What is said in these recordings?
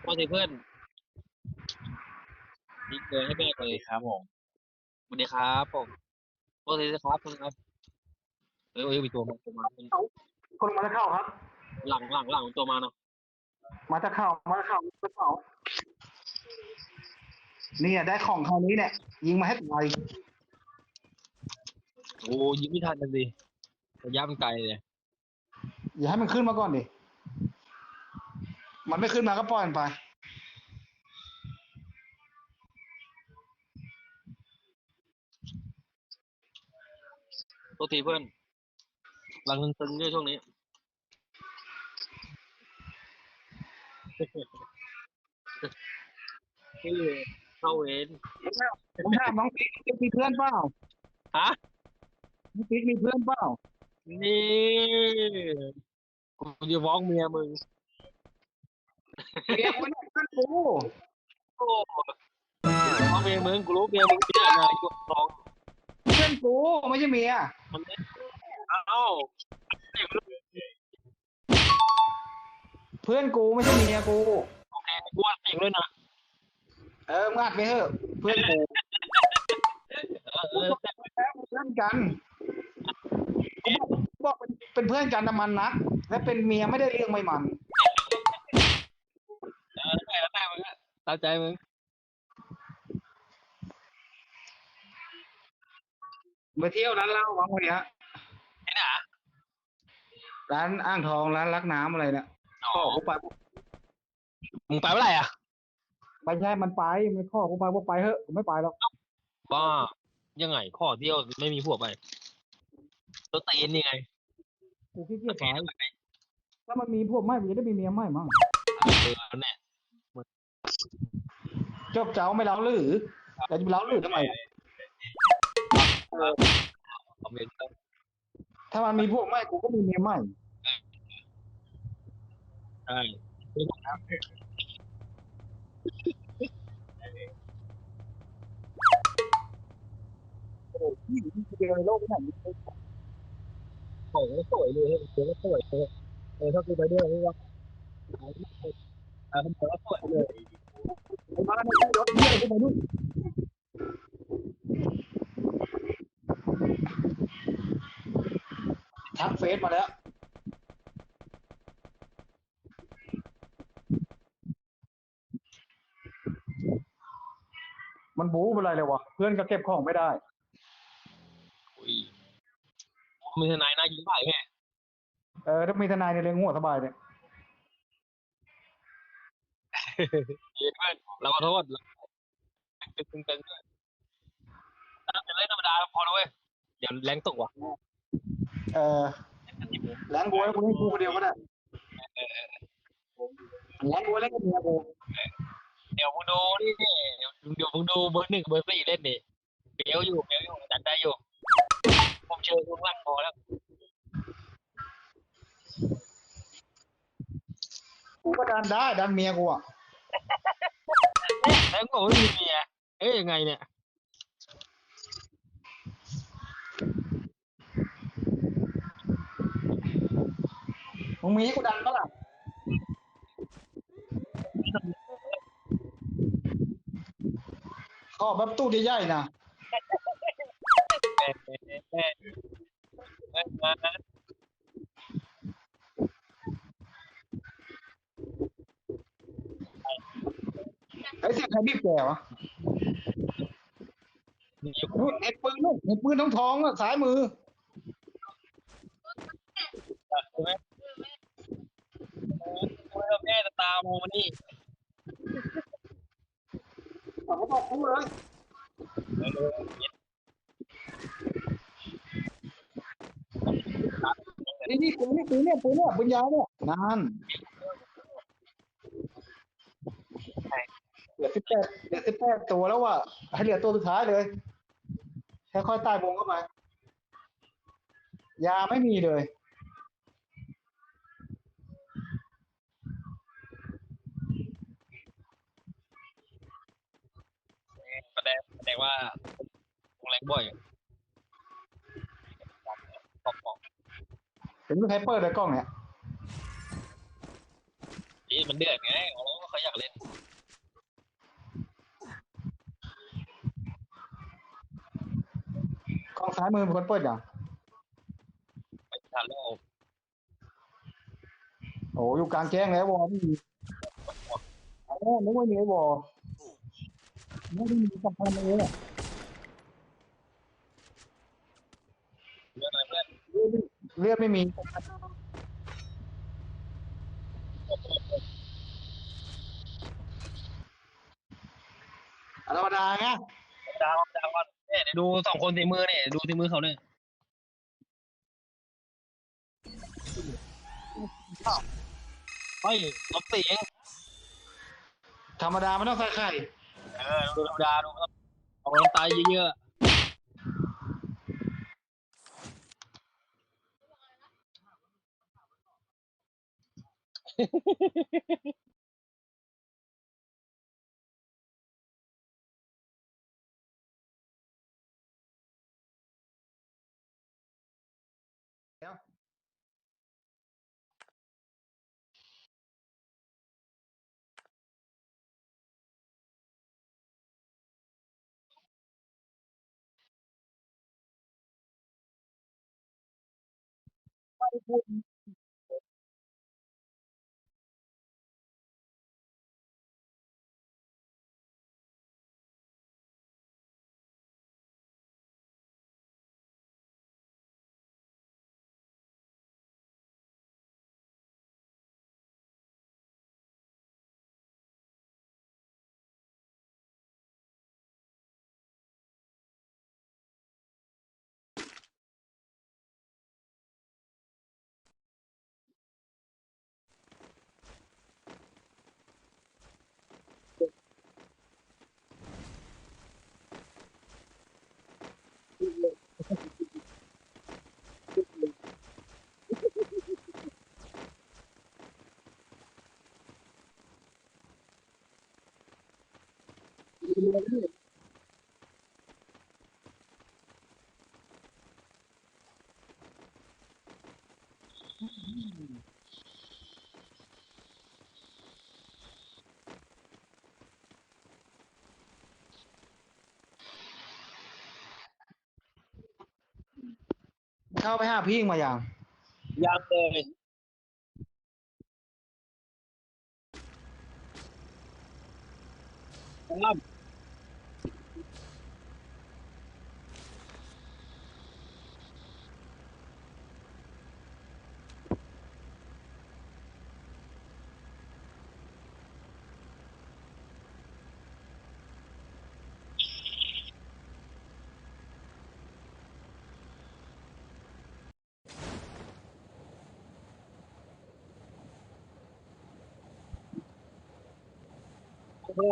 โทษทีเพื่อนนี่เกินให้แม่เลยครับผมสวัสดีครับผมโทษทีนะครับคุณครับเอ้ยเอ้ยมีตัวมาตัวมาคนมาจะเข้าครับ หลังหลังหลังตัวมาเนาะมาจะเข้ามาจะเข้ามาจะเข้าเนี่ยได้ของคราวนี้เนี่ย ยิงมาให้ตายโอ้ยิงไม่ทันเลยสิระยะมันไกลเลย อย่าให้มันขึ้นมาก่อนดิ มันไม่ขึ้นมาก็ปล่อยมันไปโทษทีเพื่อนหลังตึงๆด้วยช่วงนี้ ที่เข้าเวนผมถามน้องปิ๊กมีเพื่อนเปล่าฮะ น้องปิ๊กมีเพื่อนเปล่า นี่กูจะฟ้องเมียมึงเมียคนเนี่ยเพื่อนกูโอ้ฟ้องเมียมึงกูรู้เมียมึงเมียนะอยู่ฟ้องเพื่อนกูไม่ใช่เมียมันไม่เอ้าเพื่อนกูไม่ใช่เมียกูโอเคกูว่าเสียงด้วยนะเออมึงอัดไปเถอะเพื่อนกูเออเออแต่แล้วเพื่อนกันกูบอก เป็นเป็นเพื่อนกันนะมันนะและเป็นเมียไม่ได้เรื่องไม่มัน เออแต่แต่มึงอะตามใจมึงไปเที่ยวร้านเหล้าวังวันเนี้ยไอ้หนาร้านอ่างทองร้านรักน้ำอะไรเนี่ยอ๋อขอกูไปมึงไปเมื่อไหร่อะไปใช่มันไปมันข้อกูไปว่าไปเถอะกูไม่ไปหรอกบ้ายังไงข้อเที่ยวไม่มีพวกไปตัวตีนนี่ไง กูขี้เกียจไปถ้ามันมีพวกไม่มันจะได้มีเมียไม่มั่งเออเนี่ยจบเจ้าไม่เล้าหรือแต่จะไปเล้าหรือทำไมคอมเมนต์ถ้ามันมีพวกไม่กูก็มีเมียไม่ใช่ที่เดียวในโลกนี้ ของสวยเลยเดี๋ยวก็สวยเลยเออถ้ากูไปด้วยนี่ว่าอ่ามันก็สวยเลยไอ้บ้านนี่รถเที่ยวขึ้นมาดูทักเฟซมาแล้วมันบู๊เป็นไรเลยวะเพื่อนก็เก็บของไม่ได้ อุ้ย มีทนายน่ายิงผ่ายแม่เออถ้ามีทนายในยเลี้ยงหัวสบายเนี่ยเย็นเพื่อนเราขอโทษตึงตึงตึงด้วยเป็นเรื่องธรรมดาพอแล้วเว้ยเดี๋ยวแรงตกว่ะเออแรงกูให้กูให้กูคนเดียวก็ได้แรงกูเล่นกับเมียกูเดี๋ยวมึงดูนี่เดี๋ยวเดี๋ยวมึงดูเบอร์หนึ่งเบอร์สี่เล่นดิเปี้ยวอยู่เปี้ยวอยู่จัดได้อยู่ ผมเชิญคุณว่างพอแล้วกูก็ดันได้ดันเมียกูอะแล้วก็ไม่มีเมียเอ้ยยังไงเนี่ยมึงมีให้กูดันปะล่ะขอแบบตู้ใหญ่ๆนะ เอ้ยเอ้ยเอ้ยเอ้ยเอ้ยมานะไอ้เสียงใครบีบแกวะมีอยู่นู่นเห็นปืนนู่นเห็นปืนท้องท้องๆอะซ้ายมือ ใช่ไหมโอ้ยแม่จะตามมองมานี่เขาบอกกูเลยนี่ นี่ปืนนี่ปืนเนี่ยปืนเนี่ยปืนยาวเนี่ยนานเหลือสิบแปดเหลือสิบแปดตัวแล้วว่ะให้เหลือตัวสุดท้ายเลยค่อยๆตายวงเข้าไปยาไม่มีเลยแสดงแสดงว่าคงแรงบ่อยบอกบอก เห็นมีใครเปิดเลยกล้องเนี่ยนี่มันเดือดไงเอาแล้วเขาอยากเล่นกล้องซ้ายมือเป็นคนเปิดอย่างไปทันโลกโอ้อยู่กลางแจ้งแล้ววอไม่มีอ๋อนึกว่ามีไอ้วอไม่ได้มีสำคัญเลยอะ เรื่องอะไรเพื่อน เลือดไม่มี ธรรมดาไงดาวดาวก่อนเนี่ยเดี๋ยวดูสองคนตีมือเนี่ยดูตีมือเขาเนี่ยเฮ้ยลบสีเองธรรมดาไม่ต้องใส่ไข่ เออดูธรรมดาดูครับเอาน้ำตาเยอะ yeah. bibliotecas เข้าไปหาพี่มาอย่างยังเลยครับ เรื่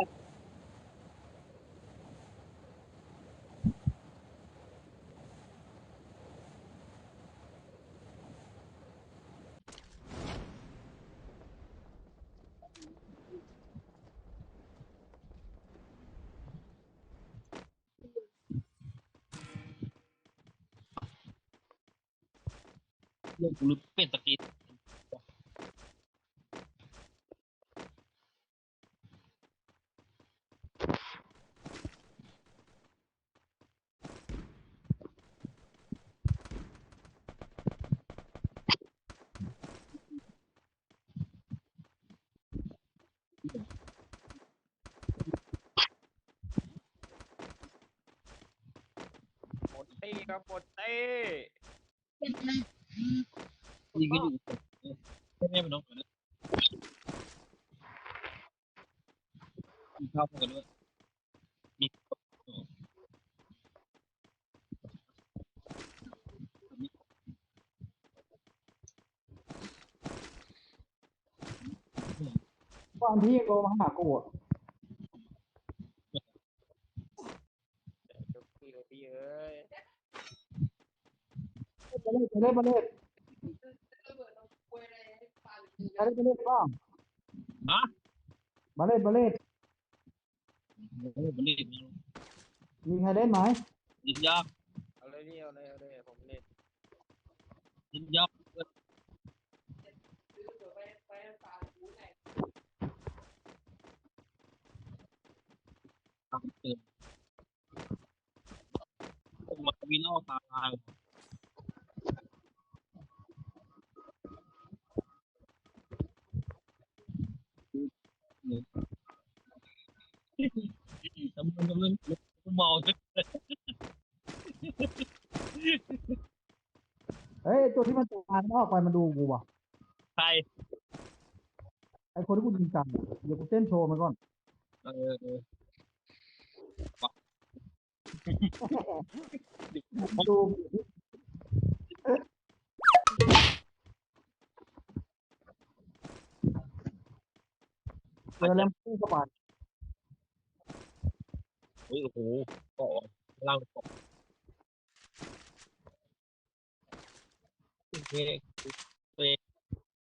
องกูรู้เปลี่ยนสกี หมดตี้ครับหมดตี้ ยิงก็อยู่ไม่ไม่เป็นน้องกันนะ มีข้าวกันด้วยมีความพี่โกมาหากูอะจุกพี่กับพี่เอ้ยไปเล่นไปเล่นไปเล่นไปเล่นไปเล่นบ้างฮะมาเล่นมาเล่น ผมเน็ตมีใครเล่นไหมยินยอมเอาเลยพี่เอาเลยเอาเลยผมเน็ตเน็ตยากเติมมาวินอลตาย ตัวที่มันตายมันออกไปมันดูกูว่ะ ใครไอ้คนที่กูยิงกันอะเดี๋ยวกูเต้นโชว์มันก่อน เออเออดูเจอแล้วพูดเข้าไปเฮ้ยโอ้โหต่อล่างต่อ โอเคเลย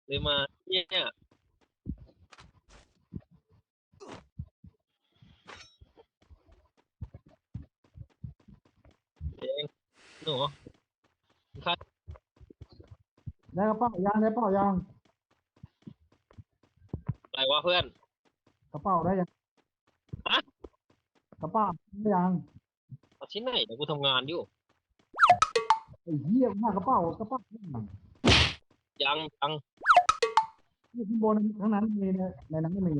เลยมาเนี่ยเองหนูคัดได้กระเป๋ายางได้กระเป๋ายางอะไรวะเพื่อนกระเป๋าได้ยังฮะกระเป๋าได้ยังเอาที่ไหนเดี๋ยวกูทำงานอยู่ไอ้เหี้ยหน้ากระเป๋ากระเป๋าข้างหลังยังยังที่ข้างบนทั้งนั้นมีในในนั้นก็มี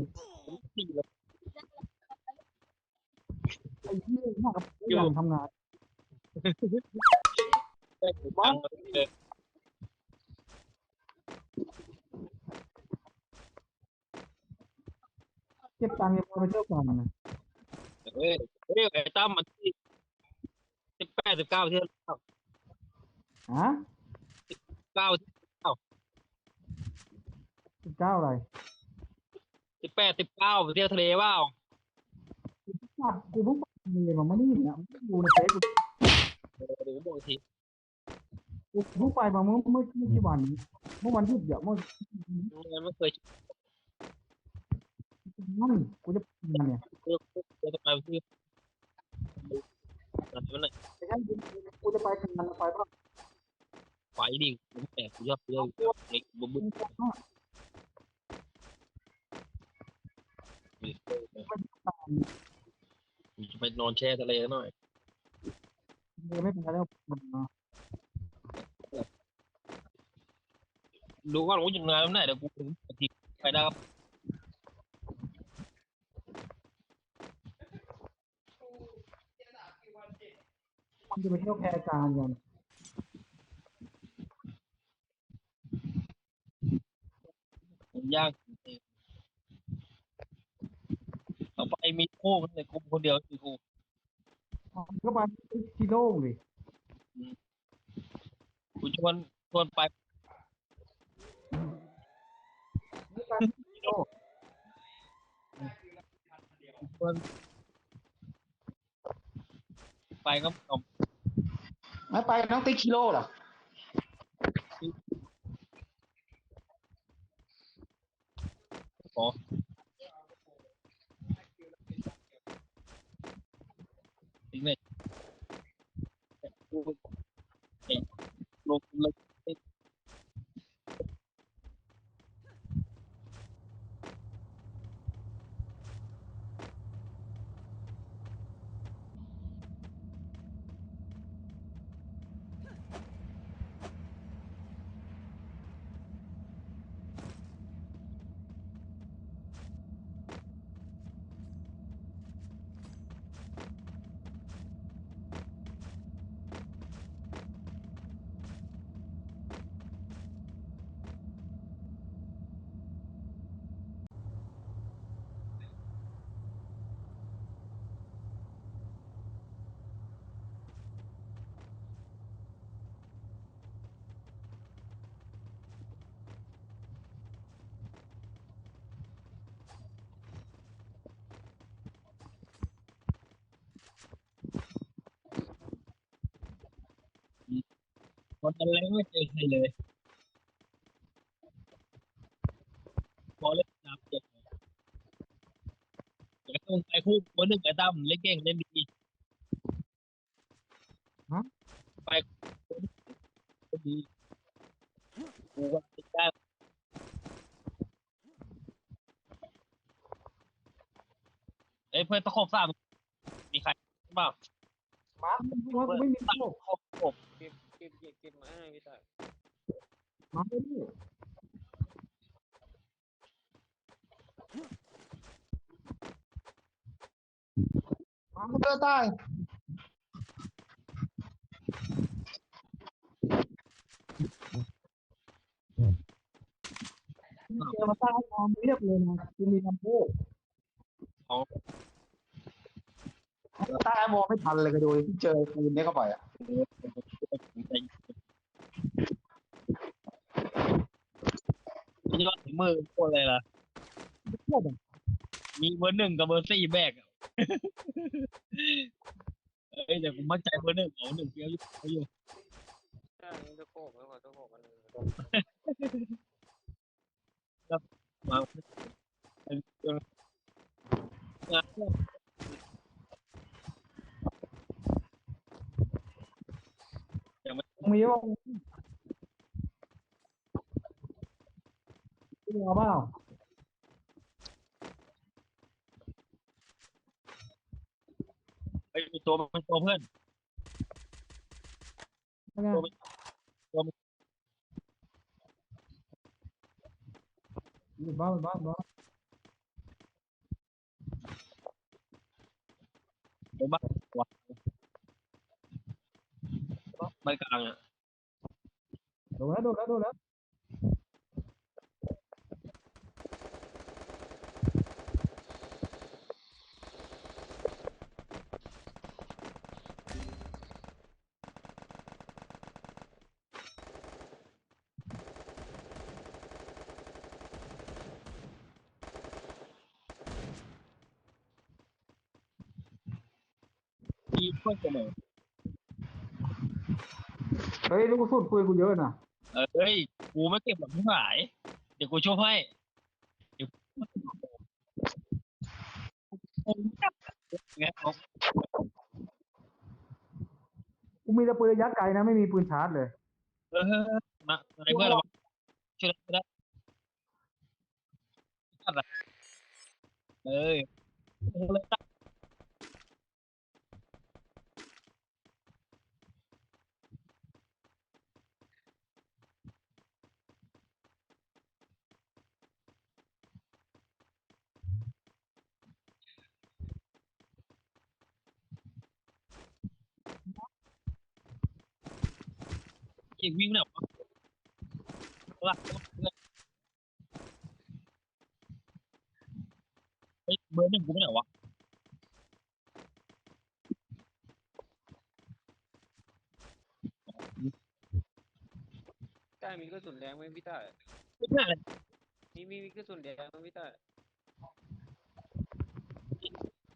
สี่แล้วไอ้เหี้ยหน้ากระเป๋าอย่างทำงานยังเออเก็บตังค์ยังพอไปเที่ยวกันนะเฮ้ยเฮ้ยไอ้ตั้มมันที่สิบแปดสิบเก้าเที่ยว ฮะเก้าสิบเก้าอะไรสิบแปดสิบเก้าไปเที่ยวทะเลเปล่าจับกูเพิ่งไปเรียนมาเมื่อนี่เนี่ยดูในเฟซกูเออเดี๋ยวกูบอกอีกทีกูเพิ่งไปมาเมื่อเมื่อไม่กี่วันนี้เมื่อวันที่เดียวเมื่อมันไม่เคยนั่นกูจะไปงานเนี่ยเที่ยวเที่ยวไปที่อะไรมันน่ะไม่ใช่กูจะไปงานไปป่ะ ไปดิผมแปลกกูชอบเที่ยวเล็กบุ้มบุ้มจะไปนอนแช่ทะเลหน่อยไม่เป็นไรแล้วมันดูว่าเราจะงานแล้วไหนเดี๋ยวกูถึงอาทิตย์ไปได้ครับมันจะไปเที่ยวแพรการกัน ผมย่างต่อไปมีคู่กันเลยกูคนเดียวคือกูก็ไปที่โล่งดิกูชวนชวนไปไม่ไปที่โล่ชวนไปก็เอาไม่ไปน้องติ๊กชิโร่หรอ ถึงเวันนั้นแล้วไม่เจอใครเลยพอเล่นน้ำเจ็บแล้วก็ไปคู่คนหนึ่งไอ้ตั้มเล่นเก่งเล่นดีไปคนดีกูว่าติดได้เอ้ยเพื่อนตะขบสามมีใครบ้างมากูว่ากูไม่มีโล่ตะขบเก็ บเก็บเก็บเก็บมาให้พี่ตายมาไม่ได้มาไม่ได้ตายเจอมาใต้นอนเรียบเลยนะจะมีคำพูดใต้มองไม่ทันเลยก็ดูที่เจอปืนนี้เข้าไปอะ ยอดถึงมือโคตรเลยล่ะมีเบอร์หนึ่งกับเบอร์สี่แบกอะ เอ้ยแต่ผมมั่นใจเบอร์หนึ่งเอาหนึ่งเฟี้ยวอยู่เอาอยู่ใช่มันจะโคกแล้วก็จะโคกอันหนึงมาเออเออเออมีว่ามีเอา เปล่าไอ้ยมีตัวมันตัวเพื่อนไม่ไงตัวมันอยู่บ้านบ้านบ้านตัวบ้านวะไม่กลางอะโดนแล้ว โดนแล้วโดนแล้วมีเพื่อนเสมอเฮ้ยลูกกระสุนปืนกูเยอะนะเอ้ย กูไม่เก็บหรอกที่หาย เดี๋ยวกูช่วยให้เดี๋ยวไงเอากูมีแต่ปืนระยะไกลนะไม่มีปืนชาร์จเลย เออมาอะไรเพื่อนเราช่วยได้อะไรเอ้ยโอ้โหเลยตั้ง เอีกวิ่งเนี่ยวะลักเฮ้ยเบอร์หนึ่งกูไม่ไหนวะใต้มีกระสุนแดงไหมพี่ต้าไม่ใช่เลยมีมีมีกระสุนแดงไหมพี่ตาย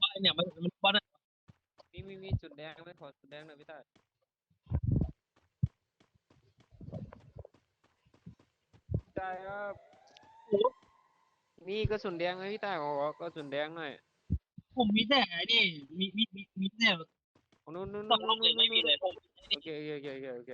บ้านเนี่ยมันมันบ้านมีมีมีจุดแดงไหมขอจุดแดงหน่อยพี่ต้ายพี่ ตายครับมีกระสุนแดงไหมพี่ตายขอกระสุนแดงหน่อยผมมีแต่ไอ้นี่มีมีมีมีแต่โอ้นู่นนู่นต้นู่องนลนู่งนเลยไม่มีเลยผมโอเคโอเคโอเคโอเค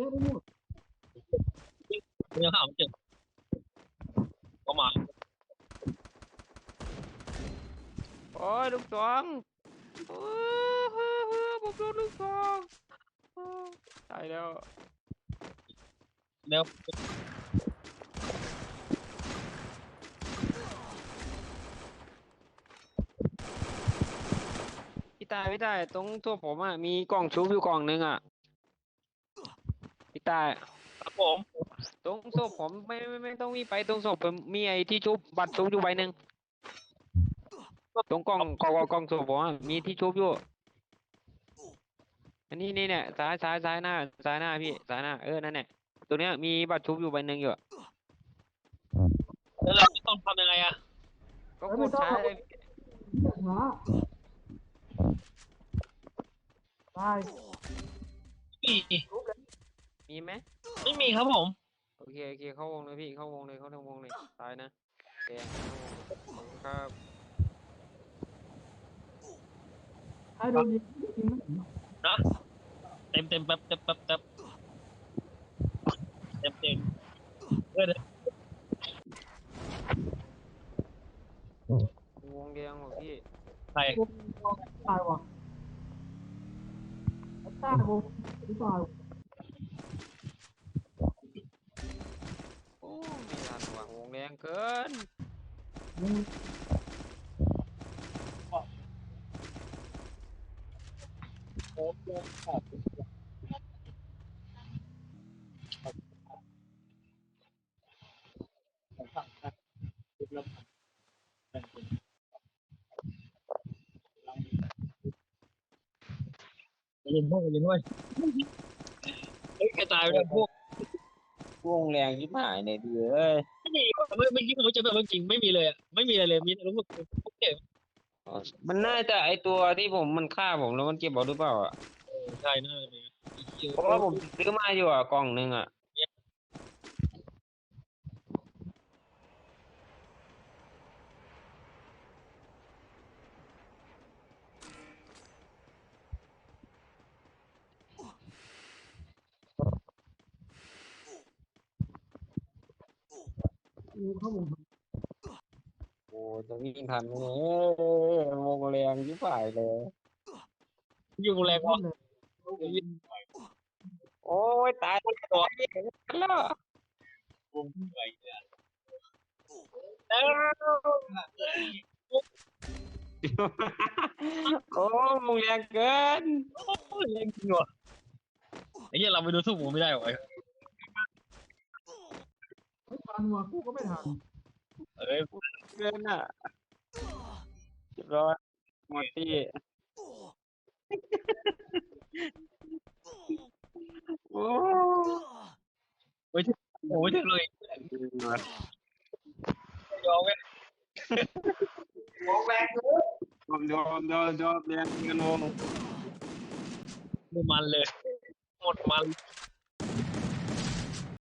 ยอะไปหมดเนื้อหามันเจอก็มาโอ้ยลูกซองโอ้ยผมโดนลูกซองโอ้ยตายแล้วแล้วพี่ตายพี่ตายตรงตัวผมอะมีกล่องชุบอยู่กล่องนึงอะ ตายครับผมตรงศพผมไม่ไม่ไม่ต้องมีไปตรงศพผมมีไอ้ที่ชุบบัตรชุบอยู่ใบหนึ่งตรงกล่องกล่องกล่องศพผมอะมีที่ชุบอยู่ อันนี้นี่เนี่ยซ้ายซ้ายซ้ายหน้าซ้ายหน้าพี่ซ้ายหน้าเออนั่นแหละตัวเนี้ยมีบัตรชุบอยู่ใบหนึ่งอยู่อะแล้วเราต้องทำยังไงอะก็กดใช้เลยหาตาย มีมีไหมไม่มีครับผม โอเคโอเคเข้าวงเลยพี่เข้าวงเลยเข้าทางวงเลยซ้ายนะแดงเข้าวงขอบคุณครับใครโดนยิงยิงไม่ถึงเต็มเต็มแป๊บเต็มแป๊บแป๊บเต็มเต็มเออวงแดงเหรอพี่ใครตายว่ะตายผมตาย โอ้ไม่ทัน ว่ะวงแดงเกินเย็นพวกเย็นด้วยเฮ้ยใครตายไปแล้วพวกวงแรงยิบหายเลยดีเอ้ยไม่มีไม่ไม่คิดว่าจะแบบจริงไม่มีเลยอะไม่มีอะไรเลยมีแต่รู้สึกพวกเก็บมันน่าจะไอตัวที่ผมมันฆ่าผมแล้วมันเก็บเอาหรือเปล่าอะ ใช่น่าเลยเพราะว่าผมซื้อมาอยู่อะกล่องหนึงอะ เข้ามุมโอ้จะวิ่งทันไหมเนี่ยวงแรงยิบหายเลยอยู่แรงวะโอ้ยตายแล้วแล้ววงไปแล้วโอ้วงแรงเกินโอ้ยแรงจริงว่ะไอ้เหี้ยเราไปดูสู้ผมไม่ได้หรอ นว่ะกูก็ไม่ทันเอ้ยเกินอะเรียบร้อยหมดที่โอ้โอ้ยถึงเลยยอมไหมวงแรงเลยยอมยอมยอมยอมเรียนกันวงมันเลย หมดมัน